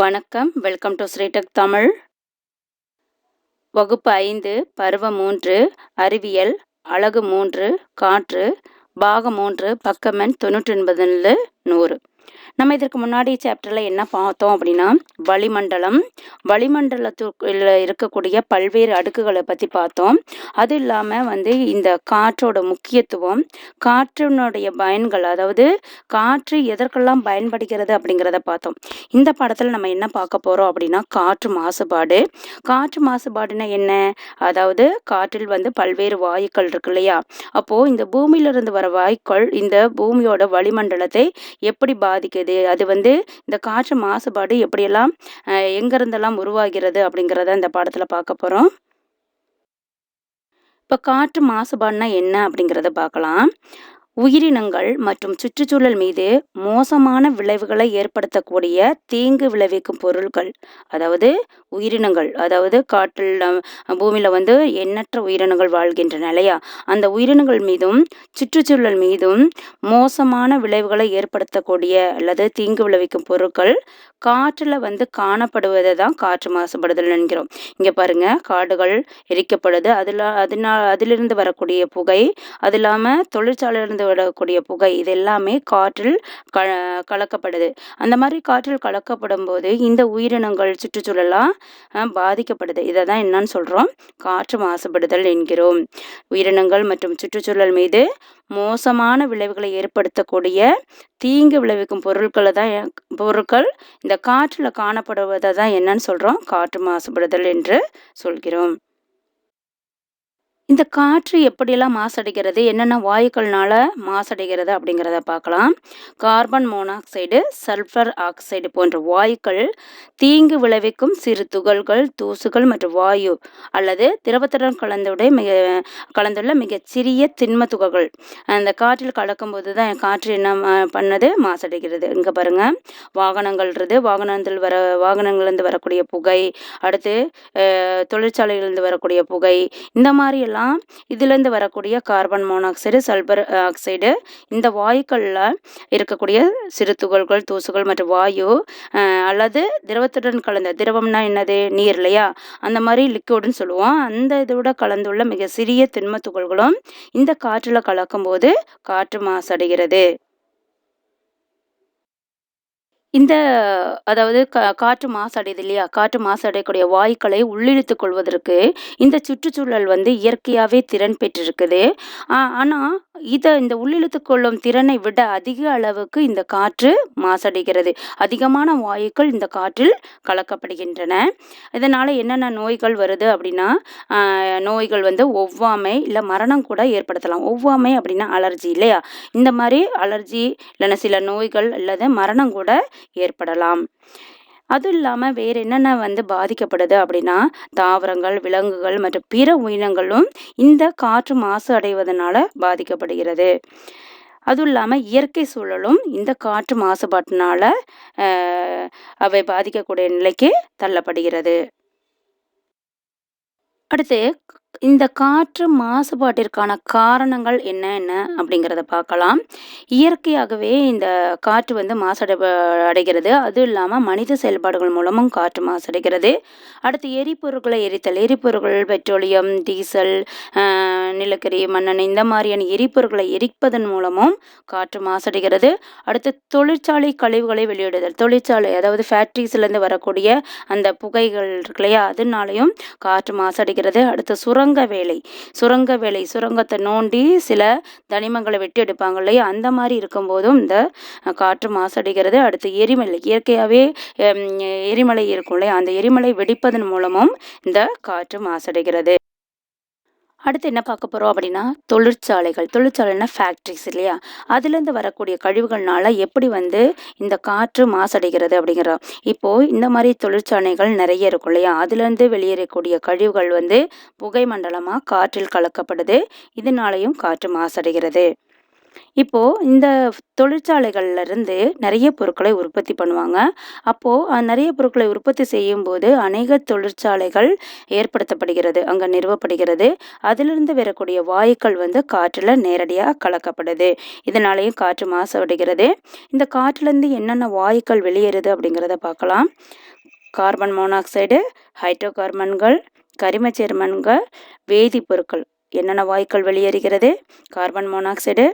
வணக்கம். Welcome to ஸ்ரீடெக் Tamil வகுப்பு ஐந்து பருவம் மூன்று அறிவியல் அழகு மூன்று காற்று பாகம் மூன்று பக்கமெண் தொண்ணூற்றி ஒன்பதுல நூறு. நம்ம இதற்கு முன்னாடி சாப்டரில் என்ன பார்த்தோம் அப்படின்னா வளிமண்டலம். வளிமண்டலத்துக்குள்ள இருக்கக்கூடிய பல்வேறு அடுக்குகளை பற்றி பார்த்தோம். அது இல்லாமல் வந்து இந்த காற்றோட முக்கியத்துவம் காற்றினுடைய பயன்கள் அதாவது காற்று எதற்கெல்லாம் பயன்படுகிறது அப்படிங்கிறத பார்த்தோம். இந்த படத்தில் நம்ம என்ன பார்க்க போகிறோம் அப்படின்னா காற்று மாசுபாடு. காற்று மாசுபாடுனா என்ன? அதாவது காற்றில் வந்து பல்வேறு வாயுக்கள் இருக்கு இல்லையா? அப்போது இந்த பூமியிலிருந்து வர வாயுக்கள் இந்த பூமியோட வளிமண்டலத்தை எப்படி பாதிக்குது? அது வந்து இந்த காற்று மாசுபாடு எப்படியெல்லாம் எங்கேருந்தெல்லாம் உருவாகிறது அப்படிங்கிறத இந்த பாடத்தில் பார்க்க போகிறோம் இப்போ காற்று மாசுபாடுனா என்ன அப்படிங்கிறத பார்க்கலாம். உயிரினங்கள் மற்றும் சுற்றுச்சூழல் மீது மோசமான விளைவுகளை ஏற்படுத்தக்கூடிய தீங்கு விளைவிக்கும் பொருட்கள் அதாவது உயிரினங்கள். அதாவது காற்றில் பூமியில் வந்து எண்ணற்ற உயிரினங்கள் வாழ்கின்றன இல்லையா? அந்த உயிரினங்கள் மீதும் சுற்றுச்சூழல் மீதும் மோசமான விளைவுகளை ஏற்படுத்தக்கூடிய அல்லது தீங்கு விளைவிக்கும் பொருட்கள் காற்றில் வந்து காணப்படுவதை தான் காற்று மாசுபடுதல் என்கிறோம். இங்கே பாருங்கள் காடுகள் எரிக்கப்படுது. அதில் அதனால் அதிலிருந்து வரக்கூடிய புகை அது இல்லாமல் தொழிற்சாலையிலிருந்து விடக்கூடிய புகை இது எல்லாமே காற்றில் க கலக்கப்படுது. அந்த மாதிரி காற்றில் கலக்கப்படும் போது இந்த உயிரினங்கள் சுற்றுச்சூழலாம் பாதிக்கப்படுது. இதை தான் என்னன்னு சொல்கிறோம் காற்று மாசுபடுதல் என்கிறோம். உயிரினங்கள் மற்றும் சுற்றுச்சூழல் மீது மோசமான விளைவுகளை ஏற்படுத்தக்கூடிய தீங்கு விளைவிக்கும் பொருட்களை தான் பொருட்கள் இந்த காற்றில் காணப்படுவதை தான் என்னன்னு சொல்கிறோம் காற்று மாசுபடுதல் என்று சொல்கிறோம். இந்த காற்று எப்படியெல்லாம் மாசடைகிறது? என்னென்ன வாயுக்கள்னால மாசடைகிறது அப்படிங்கிறத பார்க்கலாம். கார்பன் மோனாக்சைடு சல்ஃபர் ஆக்சைடு போன்ற வாயுக்கள் தீங்கு விளைவிக்கும் சிறு துகள்கள் தூசுகள் மற்றும் வாயு அல்லது திரவத்துடன் கலந்துடைய மிக கலந்துள்ள மிகச்சிறிய திண்ம துகள்கள். அந்த காற்றில் கலக்கும்போது தான் காற்று என்ன பண்ணது? மாசடைகிறது. இங்கே பாருங்கள் வாகனங்கள்ன்றது வாகனத்தில் வர வாகனங்கள்லேருந்து வரக்கூடிய புகை அடுத்து தொழிற்சாலையிலிருந்து வரக்கூடிய புகை இந்த மாதிரி எல்லாம் தான் இதுலேருந்து வரக்கூடிய கார்பன் மோனாக்சைடு சல்பர் ஆக்சைடு இந்த வாயுக்களில் இருக்கக்கூடிய சிறு துகள்கள் தூசுகள் மற்றும் வாயு அல்லது திரவத்துடன் கலந்த திரவம்னா என்னது? நீர் இல்லையா? அந்த மாதிரி லிக்விடுன்னு சொல்லுவோம். அந்த இதோட கலந்துள்ள மிக சிறிய திண்ம துகள்களும் இந்த காற்றில் கலக்கும்போது காற்று மாசடைகிறது. இந்த அதாவது கா காற்று மாசடையுது இல்லையா? காற்று மாசடையக்கூடிய வாயுக்களை உள்ளிழுத்து கொள்வதற்கு இந்த சுற்றுச்சூழல் வந்து இயற்கையாகவே திறன் பெற்றிருக்குது. ஆனால் இதை இந்த உள்ளிழுத்து கொள்ளும் திறனை விட அதிக அளவுக்கு இந்த காற்று மாசடைகிறது. அதிகமான வாயுக்கள் இந்த காற்றில் கலக்கப்படுகின்றன. இதனால் என்னென்ன நோய்கள் வருது அப்படின்னா நோய்கள் வந்து ஒவ்வாமை இல்லை மரணம் கூட ஏற்படுத்தலாம். ஒவ்வாமை அப்படின்னா அலர்ஜி இல்லையா? இந்த மாதிரி அலர்ஜி இல்லைன்னா சில நோய்கள் அல்லது மரணம் கூட ஏற்படலாம். அதுவும் இல்லாமல் வேறு என்னென்ன வந்து பாதிக்கப்படுது அப்படின்னா தாவரங்கள் விலங்குகள் மற்றும் பிற உயிரினங்களும் இந்த காற்று மாசு அடைவதனால பாதிக்கப்படுகிறது. அதுவும் இல்லாமல் இயற்கை சூழலும் இந்த காற்று மாசுபாட்டினால அவை பாதிக்கக்கூடிய நிலைக்கு தள்ளப்படுகிறது. அடுத்து இந்த காற்று மாசுபாட்டிற்கான காரணங்கள் என்னென்ன அப்படிங்கிறத பார்க்கலாம். இயற்கையாகவே இந்த காற்று வந்து மாசடை அடைகிறது. அதுவும் இல்லாமல் மனித செயல்பாடுகள் மூலமும் காற்று மாசடைகிறது. அடுத்து எரிபொருட்களை எரித்தல் எரிபொருட்கள் பெட்ரோலியம் டீசல் நிலக்கரி மண்ணெண்ணெய் இந்த மாதிரியான எரிபொருட்களை எரிப்பதன் மூலமும் காற்று மாசடைகிறது. அடுத்து தொழிற்சாலை கழிவுகளை வெளியிடுதல். தொழிற்சாலை அதாவது ஃபேக்ட்ரிஸ்லேருந்து வரக்கூடிய அந்த புகைகள் இருக்கு இல்லையா? அதனாலையும் காற்று மாசடைகிறது. அடுத்து சுர சுரங்க வேலை சுரங்க வேலை சுரங்கத்தை நோண்டி சில தனிமங்களை வெட்டி எடுப்பாங்க இல்லையா? அந்த மாதிரி இருக்கும்போதும் இந்த காற்று மாசடைகிறது. அடுத்து எரிமலை இயற்கையாகவே எரிமலை இருக்கும் இல்லையா? அந்த எரிமலை வெடிப்பதன் மூலமும் இந்த காற்று மாசடைகிறது. அடுத்து என்ன பார்க்க போகிறோம் அப்படின்னா தொழிற்சாலைகள். தொழிற்சாலைனா ஃபேக்ட்ரிஸ் இல்லையா? அதுலேருந்து வரக்கூடிய கழிவுகள்னால எப்படி வந்து இந்த காற்று மாசடைகிறது அப்படிங்கிறோம் இப்போது இந்த மாதிரி தொழிற்சாலைகள் நிறைய இருக்கும் இல்லையா? அதுலேருந்து வெளியேறக்கூடிய கழிவுகள் வந்து புகை மண்டலமாக காற்றில் கலக்கப்படுது. இதனாலையும் காற்று மாசடைகிறது. இப்போ இந்த தொழிற்சாலைகள்லேருந்து நிறைய பொருட்களை உற்பத்தி பண்ணுவாங்க. அப்போது நிறைய பொருட்களை உற்பத்தி செய்யும் போது அநேக தொழிற்சாலைகள் ஏற்படுத்தப்படுகிறது. அங்கே நிறுவப்படுகிறது. அதிலிருந்து வரக்கூடிய வாயுக்கள் வந்து காற்றில் நேரடியாக கலக்கப்படுது. இதனாலேயும் காற்று மாசடைகிறது. இந்த காற்றுலேருந்து என்னென்ன வாயுக்கள் வெளியேறுது அப்படிங்கிறத பார்க்கலாம். கார்பன் மோனாக்சைடு, ஹைட்ரோ கார்பன்கள், கரிமச் சேர்மன்கள் வேதிப்பொருட்கள் என்னென்ன வாயுக்கள் வெளியேறுகிறது? கார்பன் மோனாக்சைடு,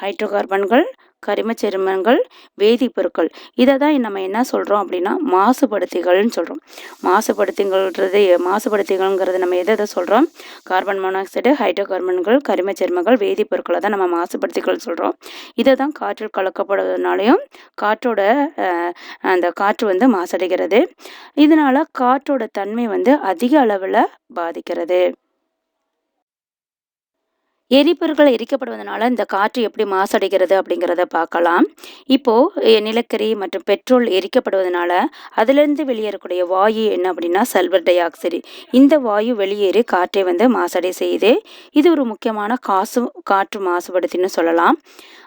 ஹைட்ரோ கார்பன்கள், கரிமச் சேர்மங்கள், வேதிப்பொருட்கள். இதை தான் நம்ம என்ன சொல்கிறோம் அப்படின்னா மாசுபடுத்திகள்னு சொல்கிறோம் மாசுபடுத்திகள்ன்றது மாசுபடுத்திகள்ங்கிறது நம்ம எதை எதை சொல்கிறோம் கார்பன் மோனாக்சைடு, ஹைட்ரோ கார்பன்கள், கரிமச் சேர்மங்கள், தான் நம்ம மாசுபடுத்திகள் சொல்கிறோம் இதை தான் காற்றில் கலக்கப்படுவதனாலயும் காற்றோட அந்த காற்று வந்து மாசடைகிறது. இதனால் காற்றோட தன்மை வந்து அதிக அளவில் பாதிக்கிறது. எரிபொருட்கள் எரிக்கப்படுவதனால இந்த காற்று எப்படி மாசடைகிறது அப்படிங்கிறத பார்க்கலாம். இப்போது நிலக்கரி மற்றும் பெட்ரோல் எரிக்கப்படுவதனால அதிலிருந்து வெளியேறக்கூடிய வாயு என்ன அப்படின்னா சல்பர் டை ஆக்சைடு. இந்த வாயு வெளியேறி காற்றை வந்து மாசடை செய்யுது. இது ஒரு முக்கியமான காசு காற்று மாசுபடுத்தின்னு சொல்லலாம்.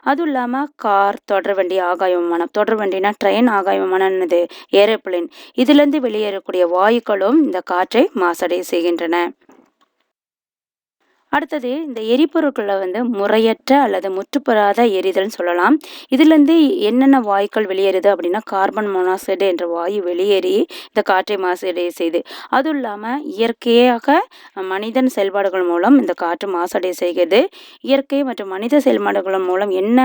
அதுவும் இல்லாமல் கார், தொடர்வண்டி, ஆகாய விமானம். தொடர்வண்டினா ட்ரெயின், ஆகாய விமானம் என்னது? ஏரோப்ளேன். இதிலிருந்து வெளியேறக்கூடிய வாயுக்களும் இந்த காற்றை மாசடைய செய்கின்றன. அடுத்தது இந்த எரிபொருட்களை வந்து முறையற்ற அல்லது முற்றுப்பெறாத எரிதல்னு சொல்லலாம். இதுலேருந்து என்னென்ன வாயுக்கள் வெளியேறுது அப்படின்னா கார்பன் மோனாக்சைடு என்ற வாயு வெளியேறி இந்த காற்றை மாசடைய செய்து அதுவும் இல்லாமல் இயற்கையாக மனிதன் செயல்பாடுகள் மூலம் இந்த காற்று மாசடைய செய்கிறது. இயற்கை மற்றும் மனித செயல்பாடுகள் மூலம் என்ன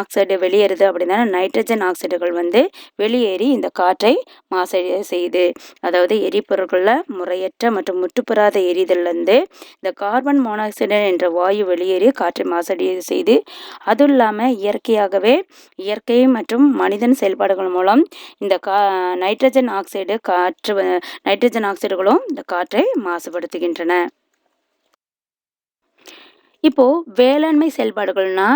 ஆக்சைடு வெளியேறுது அப்படின்னா நைட்ரஜன் ஆக்சைடுகள் வந்து வெளியேறி இந்த காற்றை மாசடைய செய்யுது. அதாவது எரிபொருட்களில் முறையற்ற மற்றும் முற்றுப்பெறாத எரிதல்லேருந்து இந்த கார்பன் மோனாக்சைடு என்ற வாயு வெளியேறி காற்றை மாசடைய செய்து அதுவும் இல்லாமல் இயற்கையாகவே இயற்கை மற்றும் மனிதன் செயல்பாடுகள் மூலம் இந்த கா நைட்ரஜன் ஆக்சைடு காற்று நைட்ரஜன் ஆக்சைடுகளும் இந்த காற்றை மாசுபடுத்துகின்றன. இப்போ வேளாண்மை செயல்பாடுகள்னா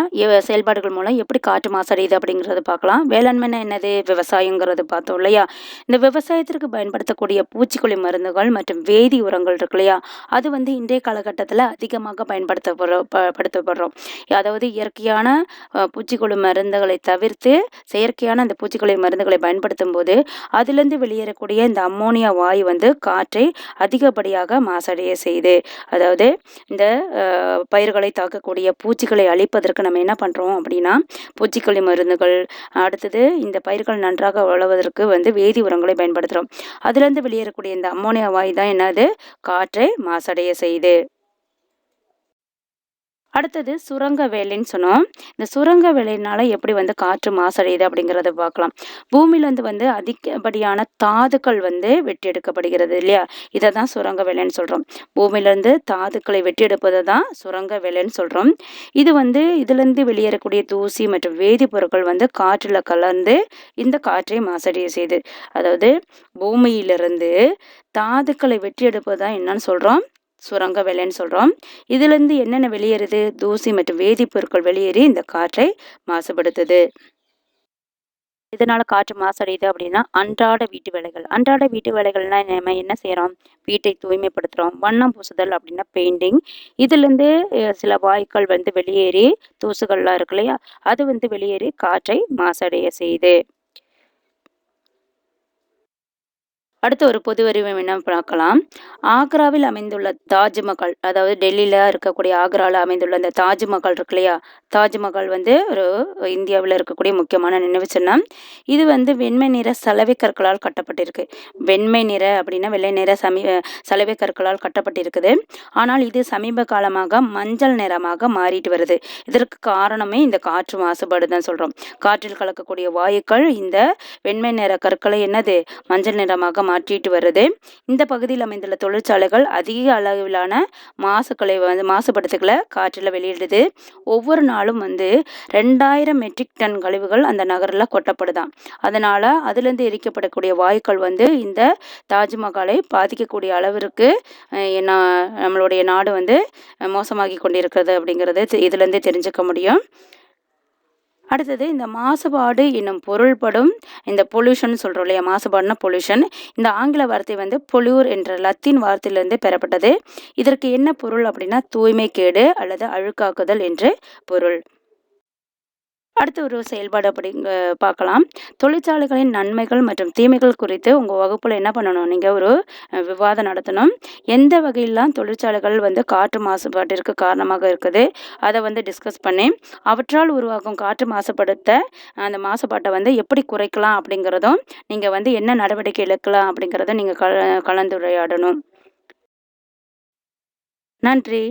செயல்பாடுகள் மூலம் எப்படி காற்று மாசடையுது அப்படிங்கிறத பார்க்கலாம். வேளாண்மைன்னா என்னது? விவசாயங்கிறது பார்த்தோம் இல்லையா? இந்த விவசாயத்திற்கு பயன்படுத்தக்கூடிய பூச்சிக்கொல்லி மருந்துகள் மற்றும் வேதி உரங்கள் இருக்கு இல்லையா? அது வந்து இன்றைய காலகட்டத்தில் அதிகமாக பயன்படுத்தப்படுறோம் ப படுத்தப்படுறோம். அதாவது இயற்கையான பூச்சிக்கொல்லி மருந்துகளை தவிர்த்து செயற்கையான அந்த பூச்சிக்கொல்லி மருந்துகளை பயன்படுத்தும் போது அதுலேருந்து வெளியேறக்கூடிய இந்த அம்மோனியா வாயு வந்து காற்றை அதிகப்படியாக மாசடைய செய்யுது. அதாவது இந்த பயிர்கள் பயிர்களை தாக்கக்கூடிய பூச்சிகளை அழிப்பதற்கு நம்ம என்ன பண்ணுறோம் அப்படின்னா பூச்சிக்கொல்லி மருந்துகள், அடுத்தது இந்த பயிர்கள் நன்றாக வளர்வதற்கு வந்து வேதி உரங்களை பயன்படுத்துகிறோம் அதுலேருந்து வெளியேறக்கூடிய இந்த அம்மோனியா வாயு தான் என்னது? காற்றை மாசடைய செய்யுது. அடுத்தது சுரங்க வேலைன்னு சொன்னோம். இந்த சுரங்க வேலையினால எப்படி வந்து காற்று மாசடையுது அப்படிங்கிறத பார்க்கலாம். பூமியிலேருந்து வந்து அதிகப்படியான தாதுக்கள் வந்து வெட்டி எடுக்கப்படுகிறது இல்லையா? இதை தான் சுரங்க வேலைன்னு சொல்கிறோம் பூமியிலேருந்து தாதுக்களை வெட்டி எடுப்பதை தான் சுரங்க வேலைன்னு சொல்கிறோம் இது வந்து இதுலேருந்து வெளியேறக்கூடிய தூசி மற்றும் வேதிப்பொருட்கள் வந்து காற்றில் கலந்து இந்த காற்றை மாசடைய செய்யுது. அதாவது பூமியிலிருந்து தாதுக்களை வெட்டி எடுப்பது தான் என்னன்னு சொல்கிறோம் சுரங்க வேலைன்னு சொல்கிறோம் இதிலிருந்து என்னென்ன வெளியேறுது? தூசி மற்றும் வேதிப்பொருட்கள் வெளியேறி இந்த காற்றை மாசுபடுத்துது. இதனால் காற்று மாசடையுது அப்படின்னா அன்றாட வீட்டு வேலைகள். அன்றாட வீட்டு வேலைகள்னா நம்ம என்ன செய்கிறோம் வீட்டை தூய்மைப்படுத்துகிறோம் வண்ணம் பூசுதல் அப்படின்னா பெயிண்டிங். இதுலேருந்து சில வாயுக்கள் வந்து வெளியேறி தூசுகள்லாம் இருக்கு இல்லையா? அது வந்து வெளியேறி காற்றை மாசடைய செய்யுது. அடுத்து ஒரு பொது அறிவு என்ன பார்க்கலாம். ஆக்ராவில் அமைந்துள்ள தாஜ்மஹால் அதாவது டெல்லியில் இருக்கக்கூடிய ஆக்ராவில் அமைந்துள்ள அந்த தாஜ்மஹால் இருக்கு இல்லையா? தாஜ்மஹால் வந்து ஒரு இந்தியாவில் இருக்கக்கூடிய முக்கியமான நினைவு சின்னம். இது வந்து வெண்மை நிற சலவை கற்களால் கட்டப்பட்டிருக்கு. வெண்மை நிற அப்படின்னா வெள்ளை நிற சமீ சலவை கற்களால் கட்டப்பட்டிருக்குது. ஆனால் இது சமீப காலமாக மஞ்சள் நிறமாக மாறிட்டு வருது. இதற்கு காரணமே இந்த காற்று மாசுபாடு தான் சொல்கிறோம் காற்றில் கலக்கக்கூடிய வாயுக்கள் இந்த வெண்மை நிற கற்களை என்னது? மஞ்சள் நிறமாக மாற்றிட்டு வருது. இந்த பகுதியில் அமைந்துள்ள தொழிற்சாலைகள் அதிக அளவிலான மாசுக்களை வந்து மாசுபடுத்துகள காற்றில் வெளியிடுது. ஒவ்வொரு நாளும் வந்து 2000 மெட்ரிக் டன் கழிவுகள் அந்த நகரில் கொட்டப்படுதான் அதனால் அதுலேருந்து எரிக்கப்படக்கூடிய வாயுக்கள் வந்து இந்த தாஜ்மஹாலை பாதிக்கக்கூடிய அளவிற்கு அ நம்மளுடைய நாடு வந்து மோசமாகி கொண்டிருக்கிறது அப்படிங்கிறது இதுலேருந்தே தெரிஞ்சுக்க முடியும். அடுத்தது இந்த மாசுபாடு என்னும் பொருள்படும் இந்த பொல்யூஷன் சொல்கிறோம் இல்லையா? மாசுபாடுனா பொல்யூஷன். இந்த ஆங்கில வார்த்தை வந்து பொலியூர் என்ற லத்தீன் வார்த்தையிலிருந்து பெறப்பட்டது. இதற்கு என்ன பொருள் அப்படின்னா தூய்மை கேடு அல்லது அழுக்காக்குதல் என்று பொருள். அடுத்த ஒரு செயல்பாடு அப்படிங்க பார்க்கலாம். தொழிற்சாலைகளின் நன்மைகள் மற்றும் தீமைகள் குறித்து உங்கள் வகுப்பில் என்ன பண்ணணும்? நீங்கள் ஒரு விவாதம் நடத்தணும். எந்த வகையிலாம் தொழிற்சாலைகள் வந்து காற்று மாசுபாட்டிற்கு காரணமாக இருக்குது? அதை வந்து டிஸ்கஸ் பண்ணி அவற்றால் உருவாகும் காற்று மாசுபடுத்த அந்த மாசுபாட்டை வந்து எப்படி குறைக்கலாம் அப்படிங்கிறதும் நீங்கள் வந்து என்ன நடவடிக்கை எடுக்கலாம் அப்படிங்கிறத நீங்கள் கல கலந்துரையாடணும். நன்றி.